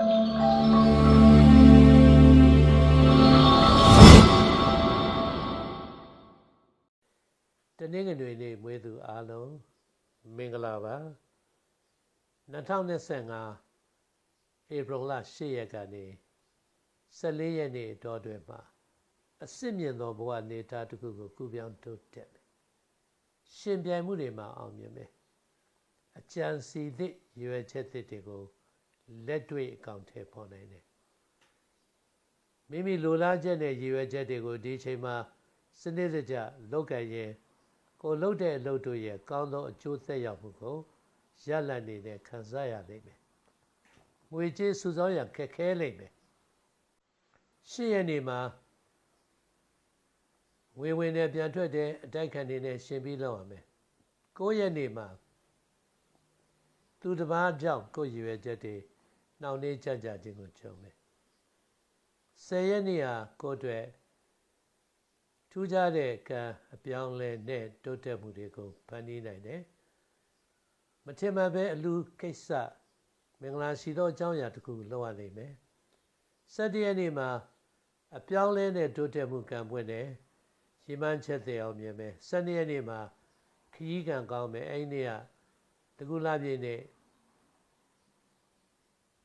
တနင်္ဂနွေနေ့မွေးသူအားလုံးမင်္ဂလာပါ2025ဧပြီလ10ရက်ကနေ14ရက်နေ့အတော်တွင်မှာအစစ်မြင့်သောဘဝနေသားတစ်ခုကိုကုပြောင်းတိုးတက်မယ်ရှင်ပြိုင်မှုတွေမှာအောင်မြင်မယ်အကြံစီသည့်ရွယ်ချက်သစ်တွေကို လက်တွေ့အကောင့်ထဲပေါ်နိုင်တယ်မိမိလိုလားချက်နဲ့ရည်ရွယ်ချက်တွေကိုဒီအချိန်မှာစနစ်တကျလုပ်ကြရင်ကိုလှုပ်တဲ့အလုပ်တို့ရဲ့ကောင်းသောအကျိုးသက်ရောက်မှုကိုရလတ်နေတဲ့ခံစားရလိမ့်မယ်။ငွေကြေးစုဆောင်းရခက်ခဲလိမ့်မယ်။ရှစ်ရက်နေမှာငွေဝင်နဲ့ပြန်ထွက်တဲ့အတိုက်ခံတွေနဲ့ရှင်ပြီးလောက်ရမယ်။၉ရက်နေမှာသူတစ်ပါးကြောင့်ကိုယ်ရည်ရွယ်ချက်တွေ နှောင့်နှေးကြကြခြင်းကိုကြုံမယ်။၁၀ရက်နေဟာကိုယ်အတွက်ထူးခြားတဲ့ကံအပြောင်းလဲနဲ့တိုးတက်မှုတွေကိုဖန်တီးနိုင်တယ်။မထင်မှတ်ပဲအလူကိစ္စမင်္ဂလာရှိသောအကြောင်းအရာတစ်ခုလုပ်ရလိမ့်မယ်။၁၇ရက်နေ့မှာအပြောင်းလဲနဲ့တိုးတက်မှုကံပွင့်တယ်။ရီမန်းချက်တဲ့အောင်မြင်မယ်။၁၂ရက်နေ့မှာခရီးကံကောင်းမယ်။အဲဒီနေ့ကတကူလာပြည့်နေ့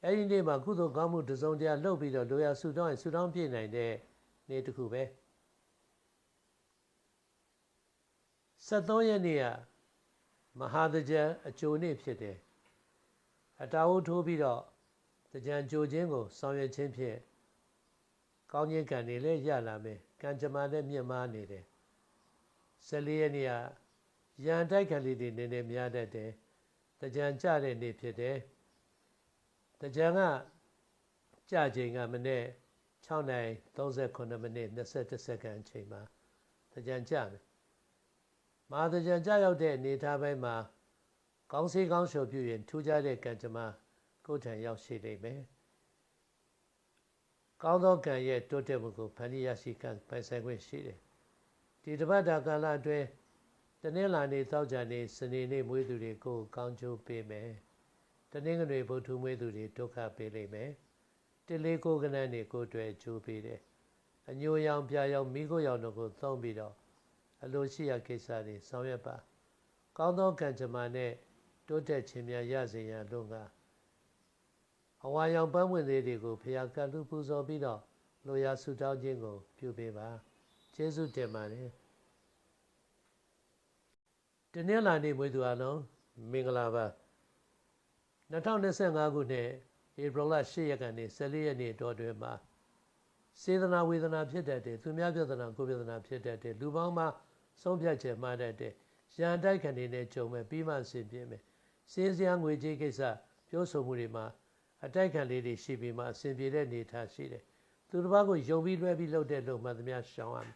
အဲဒီနေ့မှာကုသိုလ်ကောင်းမှုတစုံတရာလုပ်ပြီးတော့လိုရာဆူတောင်းရင်ဆူတောင်းပြည့်နိုင်တဲ့နေ့တစ်ခုပဲ။73ရက်နေ့ကမဟာတကြံအကျိုးနေ့ဖြစ်တယ်အတာဝုထိုးပြီးတော့တကြံကြိုခြင်းကိုဆောင်ရွက်ခြင်းဖြင့်ကောင်းခြင်းကံတွေလည်းရလာမယ်ကံကြမ္မာလည်းမြင့်မားနေတယ်14ရက်နေ့ကရန်တိုက်ခံလေးတွေနည်းနည်းများတတ်တယ်တကြံကြတဲ့နေ့ဖြစ်တယ် တကြံကကြချိန်ကမနေ့6နိုင်38မိနစ်21စက္ကန့်အချိန်မှာတကြံကြမယ်မဟာတကြံကြရောက်တဲ့အနေထားပိုင်းမှာကောင်းစေးကောင်းလျှော်ပြုရင်ထူးခြားတဲ့ကံကြမ္မာကိုယ်ထံရောက်ရှိလိမ့်မယ်။ကောင်းသောကံရဲ့တိုးတက်မှုကိုဖန်တီးရရှိကံပိုင်ဆိုင်ခွင့်ရှိတယ်။ဒီတပတ်တာကာလအတွင်းတနင်္လာနေ့သောကြာနေ့စနေနေ့မွေးသူတွေကိုကောင်းကျိုးပေးမယ်။ တနင်္ဂနွေဗုဒ္ဓမွေးသူတွေဒုက္ခပေးလိမ့်မယ်။တလေးကိုကနန်းတွေကိုတွေ့ကျိုးပေးတယ်။အညိုရောင်ပြာရောင်မိခိုးရောင်တို့ကိုသုံးပြီးတော့အလိုရှိရာကိစ္စတွေဆောင်ရွက်ပါကောင်းသောကံကြမ္မာနဲ့တိုးတက်ခြင်းများရစေရန်လို့ကအဝါရောင်ပန်းဝင်သေးတွေကိုဖျားကလူပူဇော်ပြီးတော့လိုရာဆုတောင်းခြင်းကို ပြုပေးပါကျေးဇူးတင်ပါတယ်တနင်္လာနေ့မွေးသူအလုံးမင်္ဂလာပါ 2025ခုနှစ်ဧပြီလ10ရက်ကနေ14ရက်နေ့တော်တွင်မှာစေတနာဝေဒနာဖြစ်တတ်တယ်သူများပြဿနာကိုယ်ပြဿနာဖြစ်တတ်တယ်လူပေါင်းမှာဆုံးဖြတ်ချက်မှားတတ်တယ်ရန်တိုက်ခံနေနဲ့ကြုံမယ်ပြီးမှဆင်ပြေမယ်စင်းစရာငွေကြေးကိစ္စပြောဆိုမှုတွေမှာအတိုက်ခံလေးတွေရှိပြီးမှအဆင်ပြေတဲ့နေထားရှိတယ်သူတစ်ပါးကိုယုံပြီးလွှဲပြီးလုပ်တဲ့လုပ်မှသမျှရှောင်ရမယ်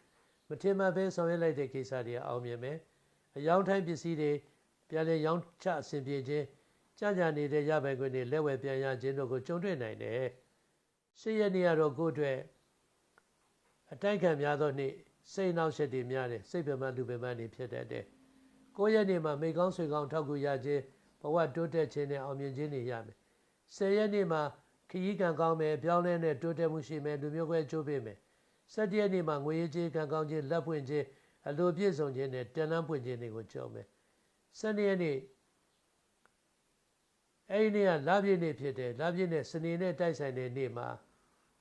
မထင်မှတ်ပဲဆောင်ရွက်လိုက်တဲ့ကိစ္စတွေအောင်မြင်မယ်အယောင်ထိုင်းပစ္စည်းတွေပြန်လည်ရောင်းချအဆင်ပြေခြင်း ကြကြနေတဲ့ရပိုင်ခွင့်တွေလက်ဝယ်ပြန်ရခြင်းတို့ကိုကြုံတွေ့နိုင်တယ်ရှေ့ရနေရတော့ကိုယ့်အတွက်အတိုက်ခံများသောနေ့စိတ်နှောက်ယှက်တွေများတယ်စိတ်ပြမလူပြမတွေဖြစ်တတ်တယ်ကိုယ့်ရဲ့နေ့မှာမိကောင်းဆွေကောင်းထောက်ကူရခြင်းဘဝတိုးတက်ခြင်းနဲ့အောင်မြင်ခြင်းတွေရမယ်ဆယ်ရက်နေ့မှာခရီးကံကောင်းမယ်ပြောင်းလဲတဲ့တိုးတက်မှုရှိမယ်လူမျိုးကွဲကျိုးပေးမယ်ဆက်တရက်နေ့မှာငွေရေးကြေးကံကောင်းခြင်းလက်ပွင့်ခြင်းအလိုပြည့်စုံခြင်းနဲ့တန်လန်းပွင့်ခြင်းတွေကိုကြုံမယ်ဆက်နှစ်ရက်နေ့ အဲ့ဒီနေ့ကလပြည့်နေ့ဖြစ်တယ်လပြည့်နေ့စနေနေ့တိုက်ဆိုင်တဲ့နေ့မှာ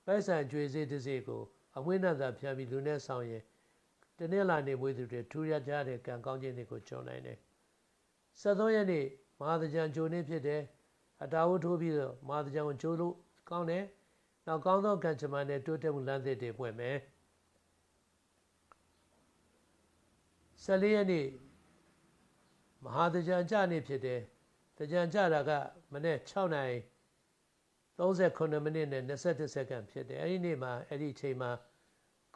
ပိုက်ဆံကြွေစေးတစ်စေးကိုအဝိန္သာဖြာပြီးလူနဲ့ဆောင်ရင်တနေ့လာနေမွေးသူတွေထူရကြတဲ့ကံကောင်းခြင်းတွေကိုကြုံနိုင်တယ်။73ရက်နေ့မဟာသကြံဂျိုနေ့ဖြစ်တယ်။အတာဝထိုးပြီးတော့မဟာသကြံကိုဂျိုလို့ကောင်းတယ်။နောက်ကောင်းသောကံချမနဲ့တိုးတက်မှုလမ်းသစ်တွေပွင့်မယ်။14ရက်နေ့မဟာသကြံကြနေ့ဖြစ်တယ်။ သကြံကြတာကမနေ့6နိုင်38မိနစ်နဲ့21စက္ကန့်ဖြစ်တယ်။အဲဒီနေ့မှာအဲ့ဒီအချိန်မှာ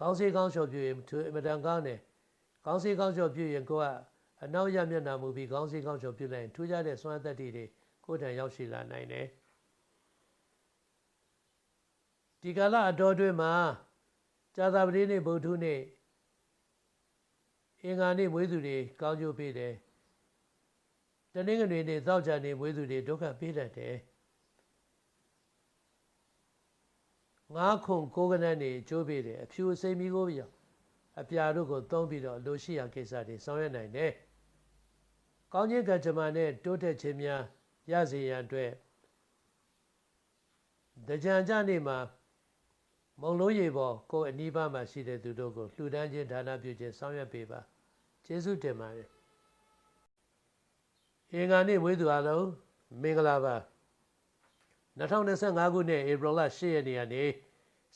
ကောင်းစေးကောင်းလျှော်ပြရင်သူအမတန်ကောင်းတယ်ကောင်းစေးကောင်းလျှော်ပြရင်ကိုကအနောက်ရမျက်နှာမူပြီးကောင်းစေးကောင်းလျှော်ပြလိုက်ရင်ထူးခြားတဲ့စွမ်းသက်တွေကိုယ်ထံရောက်ရှိလာနိုင်တယ်ဒီကာလအတော်တွင်မှာဇာတာပတိနေ့ဗုဒ္ဓနေ့အင်္ဂါနေ့မွေးသူတွေကောင်းကျိုးပေးတယ် တနင်္ဂနွေနေ့သောကြာနေ့မွေးသူတွေဒုက္ခပေးတတ်တယ်ငါးခုကိုးကနန်းနေအကျိုးပေးတယ်အဖြူအစိမ်းမီကိုပြောင်အပြာတို့ကိုသုံးပြီးတော့အလိုရှိရာကိစ္စတွေဆောင်ရွက်နိုင်တယ်။ကောင်းခြင်းကံကြမ္မာနဲ့တိုးတက်ခြင်းများရစေရန်အတွက်တကြံကြနေ့မှာမုံလုံးရေပေါ်ကိုယ်အနီးပါးမှာရှိတဲ့သူတို့ကိုလှူဒန်းခြင်းဒါနပြုခြင်းဆောင်ရွက်ပေးပါကျေးဇူးတင်ပါတယ် အင်္ဂါနေ့မွေးသူအလုံးမင်္ဂလာပါ2025ခုနှစ်ဧပြီလ10ရက်နေ့ကနေ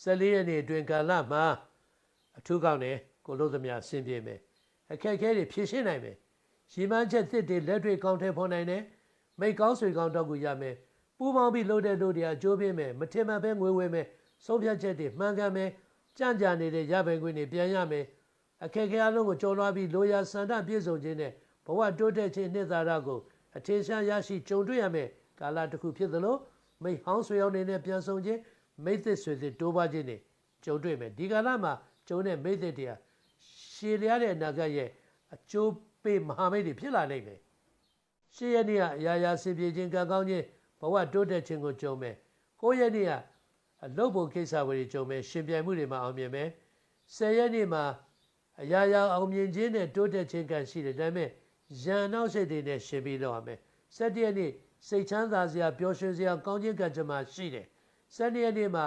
14ရက်နေ့အတွင်းကာလမှာအထူးကောင်းတယ်ကိုလို့သမျှဆင်ပြေမယ်အခက်အခဲတွေဖြေရှင်းနိုင်မယ်ရီမန်းချက်သစ်တွေလက်တွေကောင်းထဲဖော်နိုင်တယ်မိတ်ကောင်းဆွေကောင်းတော့ကူရမယ်ပူပေါင်းပြီးလှုပ်တဲ့တို့တွေအကျိုးပေးမယ်မထင်မှန်ပဲငွေဝဲမယ်ဆုံးဖြတ်ချက်တွေမှန်ကန်မယ်ကြံ့ကြာနေတဲ့ရပိုင်ခွင့်တွေပြန်ရမယ်အခက်အခဲအလုံးကိုကြော်လွှားပြီးလိုရာဆန္ဒပြည့်စုံခြင်းနဲ့ ဘဝတိုးတက်ခြင်းနှစ်သာရကိုအထင်ရှားရရှိကြုံတွေ့ရမယ်ကာလတစ်ခုဖြစ်သလိုမိဟောင်းဆွေအောင်နေနဲ့ပြန်ဆောင်ခြင်းမိသစ်ဆွေသစ်တိုးပွားခြင်းနဲ့ကြုံတွေ့မယ်ဒီကာလမှာကျုံတဲ့မိသစ်တရားရှည်လျားတဲ့အနာဂတ်ရဲ့အကျိုးပေးမဟာမိတ်တွေဖြစ်လာနိုင်မယ်ရှေ့ရနေ့ကအရာရာဆင်ပြေခြင်းကံကောင်းခြင်းဘဝတိုးတက်ခြင်းကိုကြုံမယ်ကိုယ့်ရနေ့ကအလုပ်ဖို့ကိစ္စတွေကြုံမယ်ရှင်ပြိုင်မှုတွေမှာအောင်မြင်မယ်ဆယ်ရက်နေ့မှာအရာရာအောင်မြင်ခြင်းနဲ့တိုးတက်ခြင်းကံရှိတယ်ဒါပေမဲ့ ရန်နောက်စိတ်တွေနဲ့ရှင်ပြီးတော့ရမယ်၁၇ရက်နေ့စိတ်ချမ်းသာစရာပျော်ရွှင်စရာကောင်းခြင်းကံကြမ္မာရှိတယ်၁၂ရက်နေ့မှာ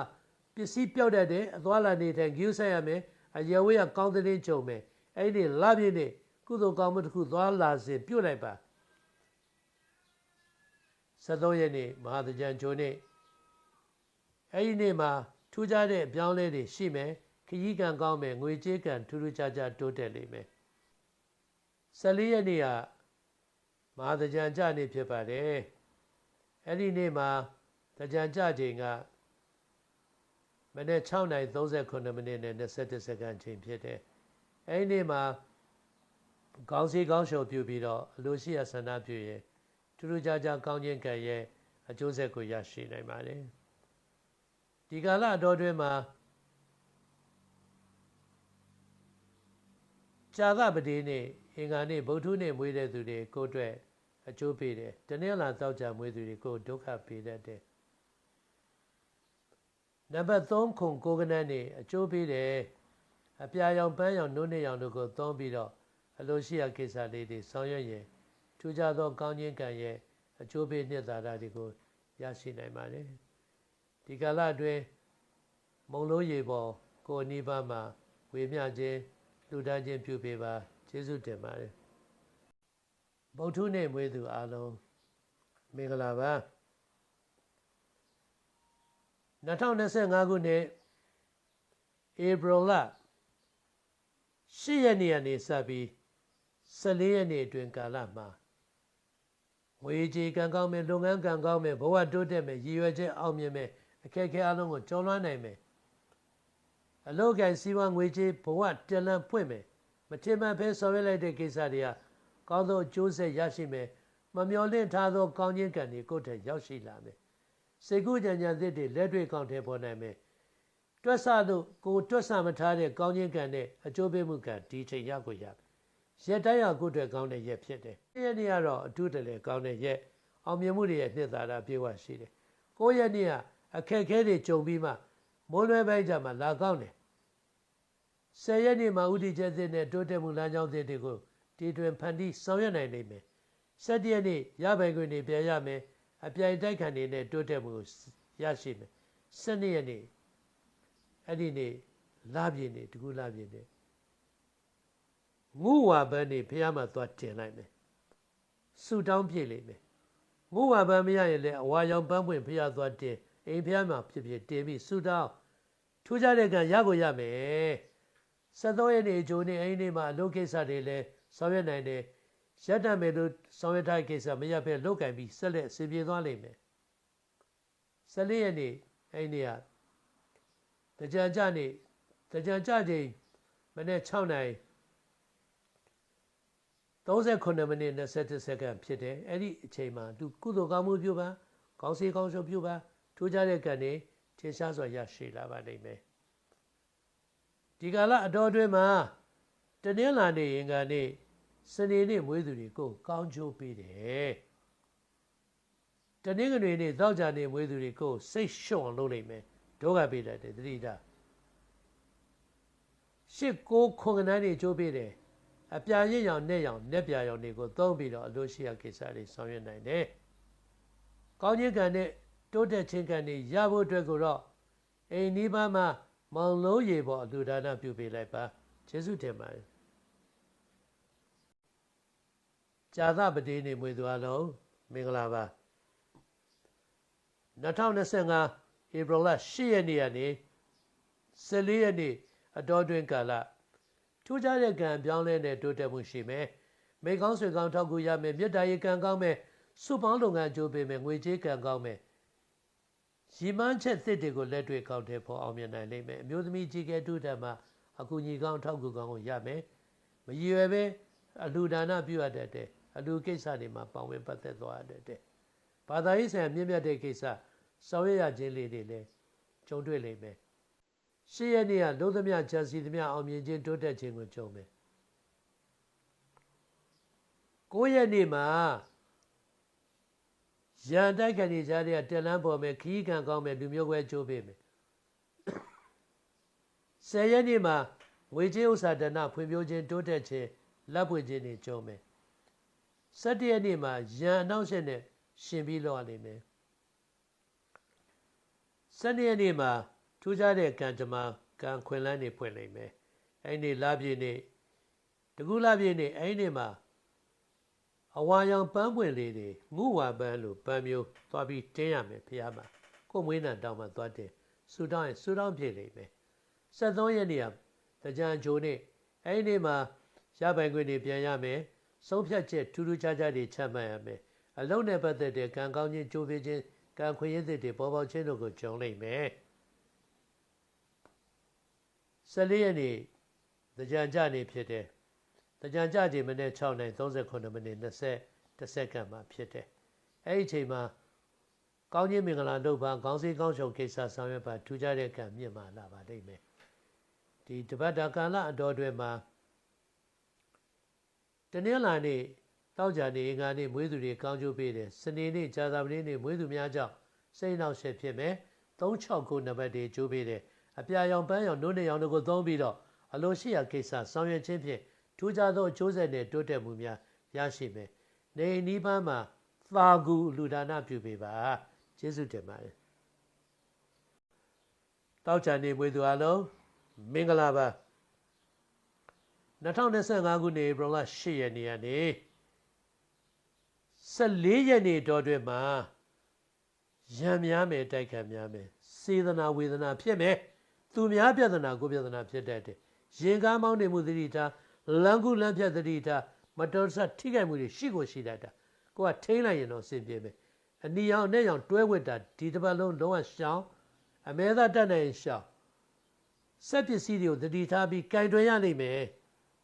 ပစ္စည်းပြောက်တတ်တယ်အသွားလာနေထိုင်ဂရုစိုက်ရမယ်အရေဝေးကကောင်းတဲ့ကြုံမယ်အဲ့ဒီလပြည့်နေ့ကုသိုလ်ကောင်းမှုတစ်ခုသွားလာစဉ်ပြုတ်လိုက်ပါ73ရက်နေ့မဟာသကြံဂျိုနေ့အဲ့ဒီနေ့မှာထူးခြားတဲ့အပြောင်းလဲတွေရှိမယ်ခရီးကံကောင်းမယ်ငွေကြေးကံထူးထူးခြားခြားတိုးတက်လိမ့်မယ် 14ရက်နေ့ကမဟာသကြံကြနေ့ဖြစ်ပါတယ်အဲ့ဒီနေ့မှာသကြံကြချိန်ကမနေ့6:39မိနစ်နဲ့27စက္ကန့်ချိန်ဖြစ်တယ်အဲ့ဒီနေ့မှာခေါင်းစည်းခေါင်းလျှော်ပြုပြီးတော့အလိုရှိရဆန္ဒပြုရင်ထူးထူးခြားခြားကောင်းခြင်းကံရဲ့အကျိုးဆက်ကိုရရှိနိုင်ပါတယ်ဒီကာလအတော်တွင်မှာဇာသပတိနေ့ အင်္ဂါနေ့ဗုဒ္ဓနေ့မွေးတဲ့သူတွေကိုအတွက်အကျိုးပေးတယ်တနင်္လာတောက်ကြမွေးသူတွေကိုဒုက္ခပေးတတ်တယ်နံပါတ်3ခုကိုကနန်းနေအကျိုးပေးတယ်အပြာရောင်ပန်းရောင်နှုတ်နှစ်ရောင်တို့ကိုသုံးပြီးတော့အလိုရှိရာကိစ္စလေးတွေဆောင်ရွက်ရင်ထူးခြားသောကောင်းခြင်းကံရဲ့အကျိုးပေးနှစ်သာရတွေကိုရရှိနိုင်ပါတယ်ဒီကာလအတွင်းမုံလုံးရေပေါ်ကိုအနိဗ္ဗာန်မှာဝေမျှခြင်းလူတန်းခြင်းပြုပေးပါ ကျေးဇူးတင်ပါတယ်ဗုဒ္ဓနေ့မွေးသူအားလုံးမင်္ဂလာပါ2025ခုနှစ်ဧပြီလ10ရက်နေ့ကနေစပြီး14ရက်နေ့အတွင်းကာလမှာငွေကြေးကံကောင်းမယ်လုပ်ငန်းကံကောင်းမယ်ဘဝတိုးတက်မယ်ရည်ရွယ်ချက်အောင်မြင်မယ်အခက်အခဲအလုံးကိုကျော်လွှမ်းနိုင်မယ်အလောကီစီးပွားငွေကြေးဘဝတလန်ဖွင့်မယ် မထင်မှန်ဖဲဆောင်ရွက်လိုက်တဲ့ကိစ္စတွေကကောင်းသောအကျိုးဆက်ရရှိမယ်မမျော်လင့်ထားသောကောင်းခြင်းကံတွေကိုယ်ထက်ရောက်ရှိလာမယ်စေကုကြံကြံသစ်တွေလက်တွေ့ကောင်းထဲပေါ်နိုင်မယ်တွက်ဆလို့ကိုတွက်ဆမထားတဲ့ကောင်းခြင်းကံနဲ့အကျိုးပေးမှုကံဒီချိန်ရကိုရရက်တိုင်းရကိုယ်အတွက်ကောင်းတဲ့ရက်ဖြစ်တယ်။ရက်နေ့ကတော့အထူးတလဲကောင်းတဲ့ရက်အောင်မြင်မှုတွေရဲ့နှစ်သာရပြေဝရှိတယ်။ကိုရက်နေ့ကအခက်အခဲတွေကြုံပြီးမှမိုးလွဲပိုင်းကြမှာလာကောင်းတယ်။ ဆယ်ရက်နေ့မှာဥတီချက်သစ်နဲ့တိုးတက်မှုလမ်းကြောင်းသစ်တွေကိုတည်တွင်ဖန်တီးဆောင်ရွက်နိုင်လိမ့်မယ်။ဆက်တရက်နေ့ရပိုင်ခွင့်တွေပြန်ရမယ်။အပြိုင်တိုက်ခံတွေနဲ့တိုးတက်မှုရရှိမယ်။၁၂ရက်နေ့အဲ့ဒီနေ့လာပြည့်နေ့တကူလာပြည့်နေ့ငုဝါဘန်းနေဘုရားမှာသွားတင်လိုက်မယ်ဆူတောင်းပြည့်လိမ့်မယ်ငုဝါဘန်းမရရင်လည်းအဝါရောင်ပန်းပွင့်ဘုရားသွားတင်အိမ်ဘုရားမှာဖြစ်ဖြစ်တင်ပြီးဆူတောင်းထူးခြားတဲ့ကံရကိုရမယ် 73ရက်နေ့အကျိုးနေ့အိမ်နေ့မှာအလုပ်ကိစ္စတွေလည်းဆောင်ရွက်နိုင်တယ်ရက်တံမယ်လို့ဆောင်ရွက်ထားတဲ့ကိစ္စမရဖဲလုတ်ကင်ပြီးဆက်လက်အစီပြေသွားလိမ့်မယ်14ရက်နေ့အိမ်နေ့ကတကြံကြနေ့တကြံကြချိန်မနေ့6နိုင်38မိနစ်27စက္ကန့်ဖြစ်တယ်အဲ့ဒီအချိန်မှာသူကုသိုလ်ကောင်းမှုပြုပါကောင်းစီကောင်းရှုပြုပါထိုးကြတဲ့ကံတွေထင်ရှားစွာရရှိလာပါလိမ့်မယ် ဒီကာလအတော်အတွင်းမှာတနင်္လာနေ့ရင်ကနေစနေနေ့မွေးသူတွေကိုကောင်းချိုးပေးတယ်တနင်္ဂနွေနေ့သောကြာနေ့မွေးသူတွေကိုစိတ်ရှုံအောင်လုပ်နိုင်မယ်ဒုက္ခပေးတတ်တယ်တတိတာရှစ်ကိုခွန်ကနန်းတွေကျိုးပေးတယ်အပြာရင့်ရောင်နဲ့ရောင်နဲ့ပြာရောင်တွေကိုသုံးပြီးတော့အလို့ရှိရကိစ္စတွေဆောင်ရွက်နိုင်တယ်ကောင်းခြင်းကံနဲ့တိုးတက်ခြင်းကံတွေရဖို့အတွက်ကိုတော့အိမ်နီးပါးမှာ မောင်လုံးရေပေါ်အလူဒါနပြုပေးလိုက်ပါကျေးဇူးတင်ပါတယ်ဇာသပတိနေမွေသူအလုံးမင်္ဂလာပါ2025ဧပြီလ10ရက်နေ့ကနေ14ရက်နေ့အတော်တွင်ကာလထူးခြားတဲ့ကံပြောင်းလဲတဲ့တိုးတက်မှုရှိမယ်မိကောင်းဆွေကောင်းထောက်ကူရမယ်မြတ်တာရေးကံကောင်းမယ်စုပေါင်းလုပ်ငန်းကြိုးပေးမယ်ငွေကြေးကံကောင်းမယ် ရီမန်းချက်သစ်တွေကိုလက်တွေ့ကောက်တဲ့ဖို့အောင်မြင်နိုင်လိမ့်မယ်အမျိုးသမီးကြီးကဲတူတက်မှာအကူညီကောင်းထောက်ကူကောင်းကိုရမယ်မရည်ရွယ်ပဲအလူဒါနပြုရတဲ့အလူကိစ္စတွေမှာပါဝင်ပတ်သက်သွားရတဲ့ဘာသာရေးဆိုင်ရာမြင့်မြတ်တဲ့ကိစ္စဆောင်ရွက်ရခြင်းလေးတွေလည်းကြုံတွေ့လိမ့်မယ်ရှေ့ရက်နေ့ကလုံးသမျှဂျာစီသမျှအောင်မြင်ခြင်းတိုးတက်ခြင်းကိုကြုံမယ်ကိုယ့်ရက်နေ့မှာ ရန်တိုက်ခံနေကြတဲ့တက်လန်းပေါ်မယ်ခီးခံကောင်းမယ်လူမျိုးပဲကြိုးပေးမယ်ဆယ်ရက်နေ့မှာငွေကြေးဥစ္စာဒဏဖွံ့ဖြိုးခြင်းတိုးတက်ခြင်းလက်ပွင့်ခြင်းတွေကြုံမယ်၁၇ရက်နေ့မှာရန်အနောက်ရှက်နဲ့ရှင်ပြီးလောက်ရလိမ့်မယ်၁၂ရက်နေ့မှာထူးခြားတဲ့ကံကြမ္မာကံခွင်လန်းနေဖွင့်လိမ့်မယ်အဲ့ဒီလပြည့်နေ့တကူလပြည့်နေ့အဲ့ဒီမှာ အဝါရောင်ပန်းပွင့်လေးတွေငုဝါပန်းလိုပန်းမျိုးသွားပြီးတင်းရမယ်ဖះမှာကိုမွေးနံတောင်းမှသွားတင်ဆူတောင်းရင်ဆူတောင်းပြည့်လိမ့်မယ်73ရက်နေ့ကတကြံဂျိုနေ့အဲ့ဒီနေ့မှာရပိုင်ခွင့်တွေပြန်ရမယ်ဆုံးဖြတ်ချက်ထူးထူးခြားခြားတွေချမှတ်ရမယ်အလုံးနဲ့ပတ်သက်တဲ့ကံကောင်းခြင်းကြိုးပေးခြင်းကံခွင့်ရည်တွေပေါ်ပေါက်ခြင်းတို့ကိုကြုံလိမ့်မယ်14ရက်နေ့တကြံကြနေဖြစ်တယ် တကြံကြချိန်မနေ့6နိုင်38မိနစ်20တစ်စက္ကန့်မှာဖြစ်တယ်အဲ့ဒီအချိန်မှာကောင်းခြင်းမင်္ဂလာတို့ပါခေါင်းစည်းကောင်းချုပ်ကိစ္စဆောင်ရွက်ပါထူးခြားတဲ့ကံမြင့်မာလာပါလိမ့်မယ်ဒီတပတ်တာကာလအတော်တွင်မှာတနင်္လာနေ့တောက်ကြနေအင်္ဂါနေ့မွေးသူတွေကောင်းကျိုးပေးတယ်စနေနေ့ဂျာသာပတိနေ့မွေးသူများကြောင့်စိတ်နှောက်ရှက်ဖြစ်မယ်369နံပါတ်တွေကျိုးပေးတယ်အပြာရောင်ပန်းရောင်နှုတ်နဲ့ရောင်တို့ကိုသုံးပြီးတော့အလိုရှိရာကိစ္စဆောင်ရွက်ခြင်းဖြင့် ထူးခြားသောအကျိုးဆက်နဲ့တိုးတက်မှုများရရှိမယ်နေနီးပန်းမှာသာကူလူဒါနပြုပေးပါကျေးဇူးတင်ပါတယ်တောက်ချန်နေမွေးသူအလုံးမင်္ဂလာပါ2025ခုနှစ်ဧပြီလ10ရက်နေ့ကနေ14ရက်နေ့တော်တွင်မှာရံများမယ်တိုက်ခံများမယ်စေတနာဝေဒနာဖြစ်မယ်သူများပြဿနာကိုပြဿနာဖြစ်တတ်တယ်ရင်ကားမောင်းနေမှုသတိထား လမ်းကူလမ်းဖြတ်သတိထားမတော်ဆထိခိုက်မှုတွေရှိကိုရှိတတ်တာကိုကထိန်းလိုက်ရင်တော့အဆင်ပြေမယ်အနီရောင်နဲ့ရောင်တွဲဝစ်တာဒီတစ်ပတ်လုံးလုံးဝရှောင်းအမဲသားတက်နိုင်ရှောင်းစက်ပစ္စည်းတွေကိုသတိထားပြီးကင်တွင်ရနိုင်မယ်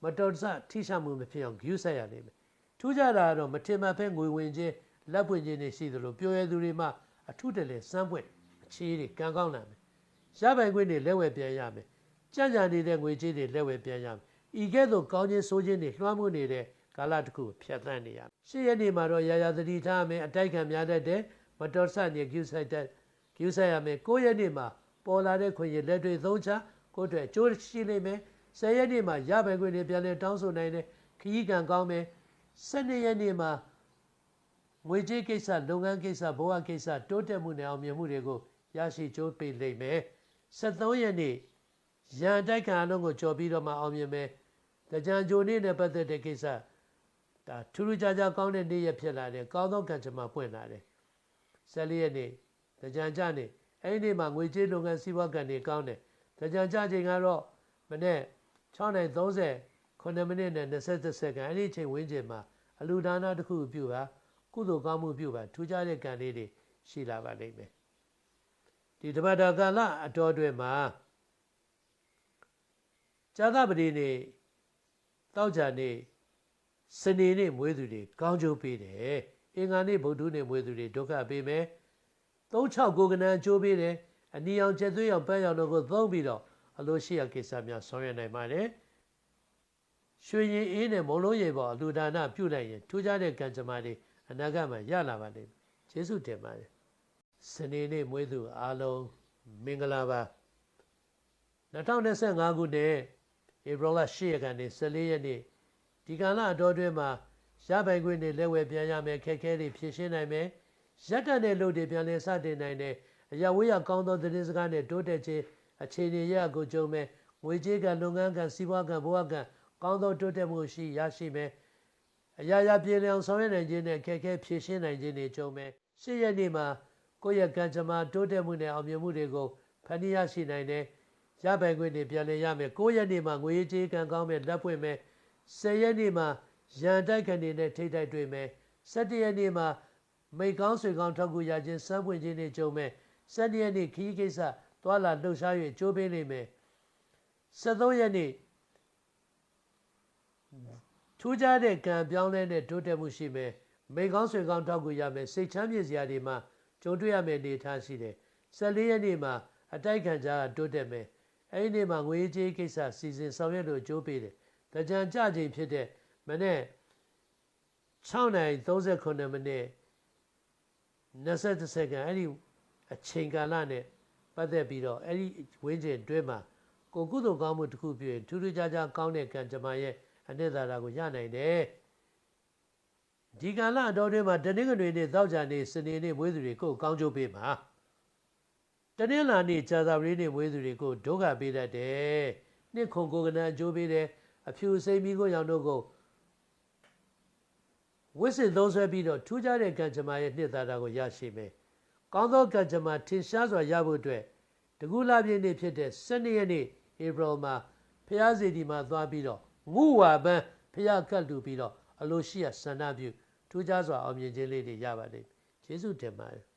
မတော်တဆထိရှမှုမဖြစ်အောင်ဂရုစိုက်ရနိုင်မယ်ထူးခြားတာကတော့မထင်မှတ်ဖဲငွေဝင်ခြင်းလက်ပွင့်ခြင်းတွေရှိသလိုပြောရသူတွေမှအထုတလဲစမ်းပွင့်အခြေတွေကံကောင်းလာမယ်ရပိုင်ခွင့်တွေလက်ဝဲပြန်ရမယ်ကြံ့ကြံနေတဲ့ငွေကြေးတွေလက်ဝဲပြန်ရမယ် ဤကဲ့သို့ကောင်းခြင်းဆိုးခြင်းတွေလွှမ်းမိုးနေတဲ့ကာလတစ်ခုဖြတ်သန်းနေရမယ်ရှေ့ရက်နေ့မှာတော့ရာရာသတိထားမယ်အတိုက်ခံများတတ်တဲ့မတော်ဆနေဂရုစိုက်တဲ့ဂရုစိုက်ရမယ်ကိုယ့်ရက်နေ့မှာပေါ်လာတဲ့ခွင့်ရလက်တွေသုံးချကိုယ့်အတွက်အကျိုးရှိလိမ့်မယ်10ရက်နေ့မှာရပိုင်ခွင့်တွေပြန်လည်တောင်းဆိုနိုင်တဲ့ခရီးကံကောင်းမယ်12ရက်နေ့မှာငွေကြေးကိစ္စလုပ်ငန်းကိစ္စဘဝကိစ္စတိုးတက်မှုနဲ့အောင်မြင်မှုတွေကိုရရှိကြိုးပေးလိမ့်မယ်73ရက်နေ့ရန်တိုက်ခံအလုံးကိုကြော်ပြီးတော့မှအောင်မြင်မယ် တကြံကြိုနေ့နဲ့ပတ်သက်တဲ့ကိစ္စဒါထူးထူးခြားခြားကောင်းတဲ့နေ့ရက်ဖြစ်လာတယ်ကောင်းသောကံကြမ္မာပွင့်လာတယ်14ရက်နေ့တကြံကြနေ့အဲ့ဒီနေ့မှာငွေကြေးလုပ်ငန်းစီးပွားကံတွေကောင်းတယ်တကြံကြချိန်ကတော့မနေ့6နိုင်30 9မိနစ်နဲ့27စက္ကန့်အဲ့ဒီချိန်ဝန်းကျင်မှာအလူဒါနတစ်ခုပြုပါကုသိုလ်ကောင်းမှုပြုပါထူးခြားတဲ့ကံလေးတွေရှိလာပါလိမ့်မယ်ဒီတပတ်တော်ကာလအတော်တွင်မှာဇာသပတိနေ့ တောက်ကြနေ့စနေနေ့မွေးသူတွေကောင်းကျိုးပေးတယ်အင်္ဂါနေ့ဗုဒ္ဓနေ့မွေးသူတွေဒုက္ခပေးမယ်36ကိုကနန်ကျိုးပေးတယ်အနီအောင်ကျက်သွေးအောင်ပန်းရောင်တို့ကိုသုံးပြီးတော့အလိုရှိရာကိစ္စများဆောင်ရွက်နိုင်ပါတယ်ရွှေရင်အေးနဲ့မုံလုံးရေပေါ်အလူဒါနပြုလိုက်ရင်ထူးခြားတဲ့ကံကြမ္မာတွေအနာဂတ်မှာရလာပါလိမ့်မယ်ကျေးဇူးတင်ပါတယ်စနေနေ့မွေးသူအားလုံးမင်္ဂလာပါ2025ခုနှစ် ဧပြီလ10ရက်ကနေ14ရက်နေ့ဒီကာလအတော်အတွင်းမှာရပိုင်ခွင့်တွေလက်ဝယ်ပြန်ရမယ်ခက်ခဲတွေဖြည့်ရှင်းနိုင်မယ်ရက်တန်တဲ့လူတွေပြန်လည်စတင်နိုင်တယ်အရာဝေးရကောင်းသောသတင်းစကားနဲ့တိုးတက်ခြင်းအခြေအနေရကိုကြုံမယ်ငွေကြေးကလုပ်ငန်းကစီးပွားကဘဝကကောင်းသောတိုးတက်မှုရှိရရှိမယ်အရာရာပြေလည်အောင်ဆောင်ရွက်နိုင်ခြင်းနဲ့ခက်ခဲဖြည့်ရှင်းနိုင်ခြင်းတွေကြုံမယ်ရှစ်ရက်နေ့မှာကိုယ့်ရဲ့ကံကြမ္မာတိုးတက်မှုနဲ့အောင်မြင်မှုတွေကိုဖန်တီးရရှိနိုင်တယ် ရပိုင်ခွင့်တွေပြန်လည်ရမယ်9ရက်နေ့မှာငွေကြေးကံကောင်းမယ်လက်ပွင့်မယ်10ရက်နေ့မှာရန်တိုက်ခံတွေနဲ့ထိတ်တိုက်တွေ့မယ်17ရက်နေ့မှာမိတ်ကောင်းဆွေကောင်းထောက်ကူရခြင်းစမ်းပွင့်ခြင်းတွေကြုံမယ်17ရက်နေ့ခီးကိစ္စသွာလာလှုပ်ရှား၍ကြိုးပေးနိုင်မယ်73ရက်နေ့ထူးခြားတဲ့ကံပြောင်းလဲတဲ့တိုးတက်မှုရှိမယ်မိတ်ကောင်းဆွေကောင်းထောက်ကူရမယ်စိတ်ချမ်းမြေ့စရာတွေမှာကြုံတွေ့ရမယ့်အနေအထားရှိတယ်14ရက်နေ့မှာအတိုက်ခံကြတိုးတက်မယ် အဲ့ဒီနေ့မှာငွေကြေးကိစ္စစီစဉ်ဆောင်ရွက်လို့ကြိုးပေးတယ်တကြံကြချိန်ဖြစ်တဲ့မနေ့6နိုင်39မိနစ်20စက္ကန့်အဲ့ဒီအချိန်ကာလနဲ့ပတ်သက်ပြီးတော့အဲ့ဒီဝင်းကျင်တွဲမှာကိုကုသိုလ်ကောင်းမှုတစ်ခုပြုရင်ထူးထူးခြားခြားကောင်းတဲ့ကံကြမ္မာရဲ့အနှစ်သာရကိုရနိုင်တယ်ဒီကာလအတော်တွင်းမှာတနင်္ဂနွေနေ့သောကြာနေ့စနေနေ့မွေးသူတွေကိုကောင်းကျိုးပေးမှာ တနင်္လာနေ့ကြာသပတေးနေ့မွေးသူတွေကိုဒုက္ခပေးတတ်တယ်နှစ်ခုကိုကနအကျိုးပေးတယ်အဖြူစိမ့်ပြီးကိုရောင်တို့ကိုဝစ်စစ်သုံးဆွဲပြီးတော့ထူးခြားတဲ့ကံကြမ္မာရဲ့နှစ်သာရကိုရရှိမယ်။ကောင်းသောကံကြမ္မာထင်ရှားစွာရဖို့အတွက်တကူလာပြည့်နေ့ဖြစ်တဲ့12ရက်နေ့ဧပြီမှာဖျားစီဒီမှာသွားပြီးတော့ငုဝါပန်းဖျားကတ်လူပြီးတော့အလိုရှိရဆန္ဒပြုထူးခြားစွာအောင်မြင်ခြင်းလေးတွေရပါလိမ့်မယ်။ကျေးဇူးတင်ပါတယ်။